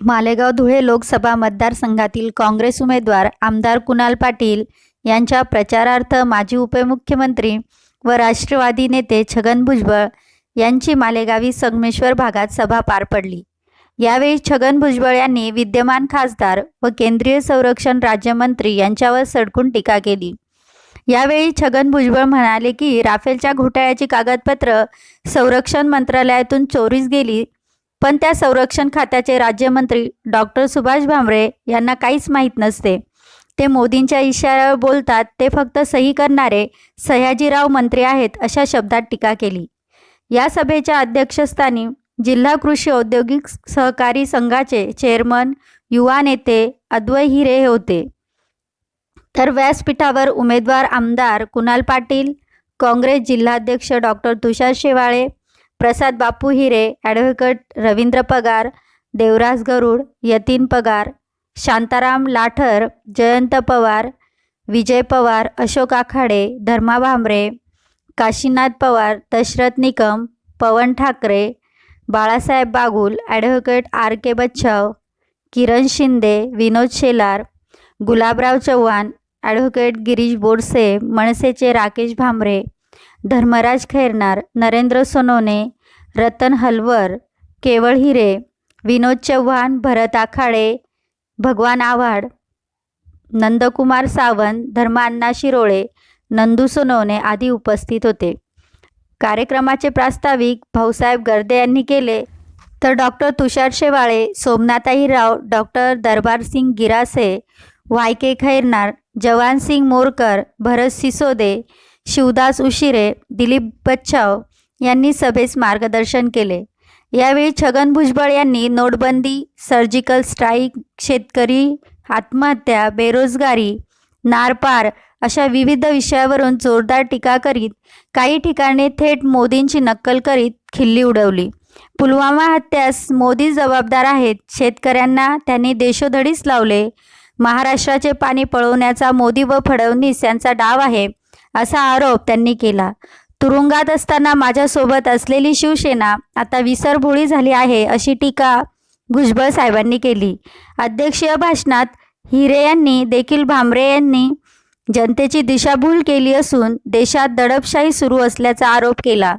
मालेगाव धुळे लोकसभा मतदारसंघातील काँग्रेस उमेदवार आमदार कुणाल पाटील यांच्या प्रचारार्थ माजी उपमुख्यमंत्री व राष्ट्रवादी नेते छगन भुजबळ यांची मालेगावी संगमेश्वर भागात सभा पार पडली. यावेळी छगन भुजबळ यांनी विद्यमान खासदार व केंद्रीय संरक्षण राज्यमंत्री यांच्यावर सडकून टीका केली. यावेळी छगन भुजबळ म्हणाले की राफेलच्या घोटाळ्याची कागदपत्र संरक्षण मंत्रालयातून चोरीस गेली पण त्या संरक्षण खात्याचे राज्यमंत्री डॉक्टर सुभाष भामरे यांना काहीच माहीत नसते. ते मोदींच्या इशाऱ्यावर बोलतात ते फक्त सही करणारे सयाजीराव मंत्री आहेत अशा शब्दात टीका केली. या सभेच्या अध्यक्षस्थानी जिल्हा कृषी औद्योगिक सहकारी संघाचे चेअरमन युवा नेते अद्वय हिरे हे होते. तर व्यासपीठावर उमेदवार आमदार कुणाल पाटील काँग्रेस जिल्हाध्यक्ष doctor Tushar Shewale Prasad Bapu Hire advocate Ravindra Pagar Devraj Garud Yatin Pagar Shantaram Lathar Jayant Pawar Vijay Pawar Ashok Akhade Dharma Bhambare Kashinath Pawar Dashrath Nikam Pawan Thackeray Balasaheb Bagul advocate R K Bachhav Kiran Shinde Vinod Shelar Gulabrao Chavan advocate Girish Borse मनसेचे राकेश भांबरे धर्मराज खैरनार नरेंद्र सोनवणे रतन हलवर केवळ हिरे विनोद चव्हाण भरत आखाडे भगवान आव्हाड नंदकुमार सावंत धर्मान्ना शिरोळे नंदू सोनवणे आदी उपस्थित होते. कार्यक्रमाचे प्रास्ताविक भाऊसाहेब गर्दे यांनी केले. तर doctor Tushar Shewale Somnathai Rao doctor Darbarsing Girase Y. K. Khairnar Jawansing Morkar Bharat Sisode Shivdas Ushire Dilip Bachhav यांनी सभेस मार्गदर्शन केले. यावेळी छगन भुजबळ यांनी नोटबंदी सर्जिकल स्ट्राईक शेतकरी आत्महत्या बेरोजगारी नारपार अशा विविध विषयावरून जोरदार टीका करीत काही ठिकाणी थेट मोदींची नक्कल करीत खिल्ली उडवली. पुलवामा हत्यास मोदी जबाबदार आहेत शेतकऱ्यांना त्यांनी देशोधडीस लावले. महाराष्ट्राचे पाणी पळवण्याचा मोदी व फडणवीस यांचा डाव आहे असा आरोप त्यांनी केला. तुरुंगात असताना माझ्यासोबत असलेली शिवसेना आता विसरभोळी झाली आहे अशी टीका भुजबळ साहेबांनी केली. अध्यक्षीय भाषणात हिरे यांनी देखील भामरे यांनी जनतेची दिशाभूल केली असून देशात दडपशाही सुरू असल्याचा आरोप केला.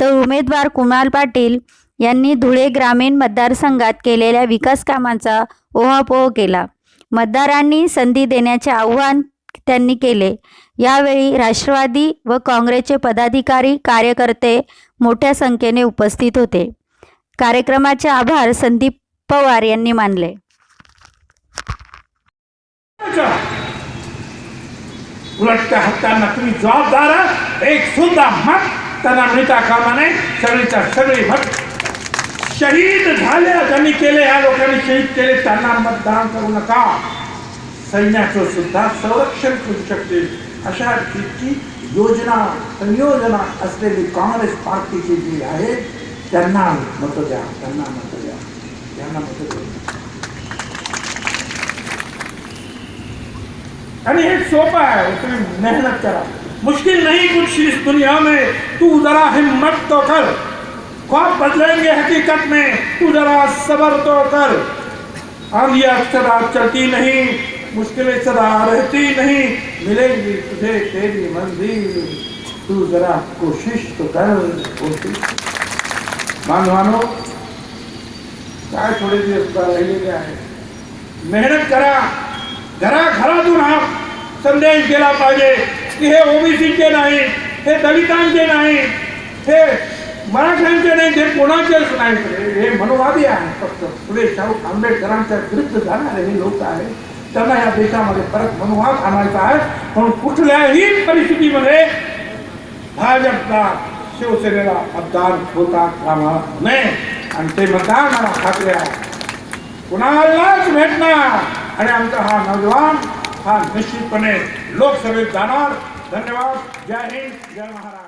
तर उमेदवार कुणाल पाटील यांनी धुळे ग्रामीण मतदारसंघात केलेल्या विकास कामांचा ओहापोह केला. मतदारांनी संधी देण्याचे आव्हान त्यांनी केले. यावेळी राष्ट्रवादी व काँग्रेसचे पदाधिकारी कार्यकर्ते मोठ्या संख्येने उपस्थित होते. कार्यक्रमाचे आभार संदीप पवार यांनी मानले. उलट त्या हत्यांना तुम्ही जबाबदार एक सुद्धा मत त्यांना मिळता कामा नये. सगळीच्या सगळी मत शहीद झाले ज्यांनी केले या लोकांनी शहीद केले त्यांना मतदान करू नका. सैन्याचं सुद्धा संरक्षण करू शकते अशा रीतीची योजना संयोजना असलेली काँग्रेस पार्टीची जी आहे त्यांना मत द्या त्यांना मत द्या. त्यांना मत द्या. आणि हे सोपं आहे तुम्ही मेहनत करा। मुश्किल नहीं कुछ इस दुनिया में, तू जरा हिम्मत तो कर। ख्वाब बदलेंगे हकीकत में, तू जरा सबर तो कर। आंधियाँ सदा चलती नहीं, मुश्किलें सदा रहती नहीं, मिलेंगी तुझे तेरी मंजिल। तू जरा कोशिश तो कर, कोशिश। मानो काय थोडे दिवस राहिलेले आहे मेहनत करा घराघरातून हा संदेश गेला पाहिजे की हे ओबीसीचे नाही हे दलितांचे नाही हे मराठ्यांचे नाही ते कोणाचेच नाही. हे मनोवादी आहे फक्त. फुले शाहू आंबेडकरांच्या विरुद्ध जाणारे हे लोक आहेत. त्यांना या देशामध्ये परत मनोवाद आणायचा आहे. म्हणून कुठल्याही परिस्थितीमध्ये भाजपला शिवसेनेला मतदान होता कामा नये. आणि ते मतदान मला खात्री आहे. कुणालाच भेटणार. आणि आमचा हा नौजवान हा निश्चितपणे लोकसभेत जाणार. धन्यवाद. जय हिंद. जय महाराज